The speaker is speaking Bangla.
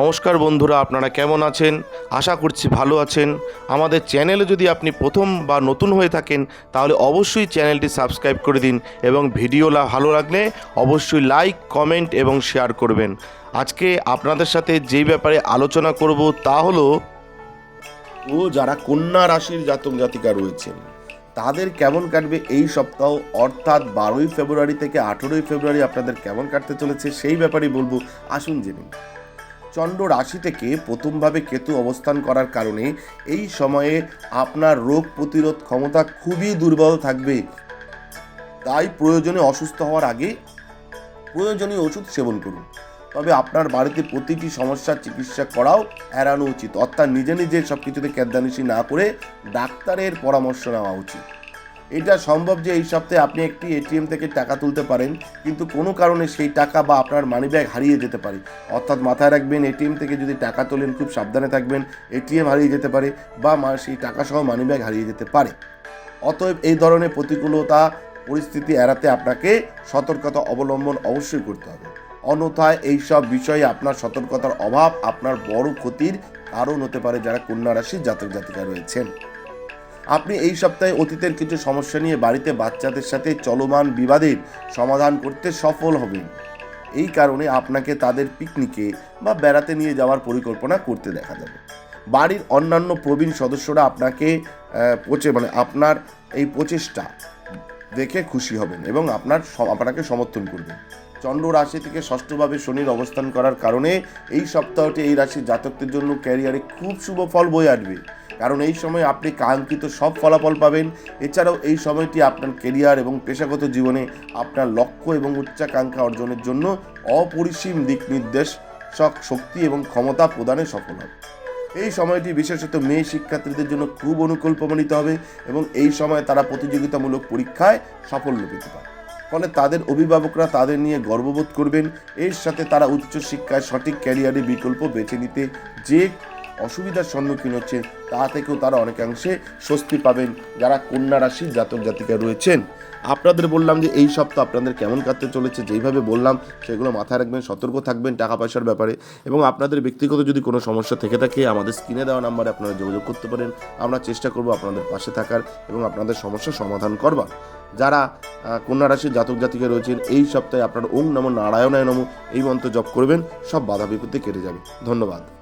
নমস্কার বন্ধুরা, আপনারা কেমন আছেন? আশা করছি ভালো আছেন। আমাদের চ্যানেলে যদি আপনি প্রথম বা নতুন হয়ে থাকেন, তাহলে অবশ্যই চ্যানেলটি সাবস্ক্রাইব করে দিন এবং ভিডিও ভালো লাগলে অবশ্যই লাইক, কমেন্ট এবং শেয়ার করবেন। আজকে আপনাদের সাথে যেই ব্যাপারে আলোচনা করব তা হলো, ও যারা কন্যা রাশির জাতক জাতিকা রয়েছেন, তাদের কেমন কাটবে এই সপ্তাহ? অর্থাৎ বারোই ফেব্রুয়ারি থেকে আঠেরোই ফেব্রুয়ারি আপনাদের কেমন কাটতে চলেছে সেই ব্যাপারেই বলব। আসুন জেনে চন্দ্র রাশি থেকে প্রথমভাবে কেতু অবস্থান করার কারণে এই সময়ে আপনার রোগ প্রতিরোধ ক্ষমতা খুবই দুর্বল থাকবে। তাই প্রয়োজনে অসুস্থ হওয়ার আগে প্রয়োজনীয় ওষুধ সেবন করুন। তবে আপনার বাড়িতে প্রতিটি সমস্যার চিকিৎসা করাও এড়ানো উচিত। অর্থাৎ নিজে নিজে সব কিছুতে ক্যাদানিশি না করে ডাক্তারের পরামর্শ নেওয়া উচিত। এটা সম্ভব যে এই সপ্তাহে আপনি একটি এটিএম থেকে টাকা তুলতে পারেন, কিন্তু কোনো কারণে সেই টাকা বা আপনার মানি ব্যাগ হারিয়ে যেতে পারে। অর্থাৎ মাথায় রাখবেন, এটিএম থেকে যদি টাকা তোলেন, খুব সাবধানে থাকবেন, এটিএম হারিয়ে যেতে পারে বা সেই টাকা সহ মানিব্যাগ হারিয়ে যেতে পারে। অতএব এই ধরনের প্রতিকূলতা, পরিস্থিতি এড়াতে আপনাকে সতর্কতা অবলম্বন অবশ্যই করতে হবে। অন্যথায় এইসব বিষয়ে আপনার সতর্কতার অভাব, আপনার বড় ক্ষতির কারণ হতে পারে যারা কন্যা রাশির জাতক জাতিকা রয়েছেন। আপনি এই সপ্তাহে অতীতের কিছু সমস্যা নিয়ে বাড়িতে বাচ্চাদের সাথে চলমান বিবাদের সমাধান করতে সফল হবেন। এই কারণে আপনাকে তাদের পিকনিকে বা বেড়াতে নিয়ে যাওয়ার পরিকল্পনা করতে দেখা যাবে। বাড়ির অন্যান্য প্রবীণ সদস্যরা আপনাকে পচে মানে আপনার এই প্রচেষ্টা দেখে খুশি হবেন এবং আপনার আপনাকে সমর্থন করবেন। চন্দ্র রাশি থেকে ষষ্ঠভাবে শনির অবস্থান করার কারণে এই সপ্তাহটি এই রাশির জাতকদের জন্য ক্যারিয়ারে খুব শুভ ফল বয়ে আসবে। কারণ এই সময় আপনি কাঙ্ক্ষিত সব ফলাফল পাবেন। এছাড়াও এই সময়টি আপনার কেরিয়ার এবং পেশাগত জীবনে আপনার লক্ষ্য এবং উচ্চাকাঙ্ক্ষা অর্জনের জন্য অপরিসীম দিক নির্দেশ শক্তি এবং ক্ষমতা প্রদানে সফল হবে। এই সময়টি বিশেষত মেয়ে শিক্ষার্থীদের জন্য খুব অনুকূল প্রমাণিত হবে এবং এই সময় তারা প্রতিযোগিতামূলক পরীক্ষায় সাফল্য পেতে পারে। ফলে তাদের অভিভাবকরা তাদের নিয়ে গর্ববোধ করবেন। এর সাথে তারা উচ্চশিক্ষায় সঠিক ক্যারিয়ারের বিকল্প বেছে নিতে যে অসুবিধার সম্মুখীন হচ্ছে তা থেকেও তারা অনেকাংশে স্বস্তি পাবেন যারা কন্যা রাশির জাতক জাতিকা রয়েছেন। আপনাদের বললাম যে এই সপ্তাহ আপনাদের কেমন কাটতে চলেছে, যেইভাবে বললাম, সেগুলো মাথায় রাখবেন, সতর্ক থাকবেন টাকা পয়সার ব্যাপারে এবং আপনাদের ব্যক্তিগত যদি কোনো সমস্যা থেকে থাকে, আমাদের স্ক্রিনে দেওয়া নাম্বারে আপনারা যোগাযোগ করতে পারেন। আমরা চেষ্টা করব আপনাদের পাশে থাকার এবং আপনাদের সমস্যার সমাধান করবার। যারা কন্যা রাশির জাতক জাতিকা রয়েছেন, এই সপ্তাহে আপনার ওম নম নারায়ণায় নম, এই মন্ত্র জপ করবেন, সব বাধা বিপত্তি কেটে যাবে। ধন্যবাদ।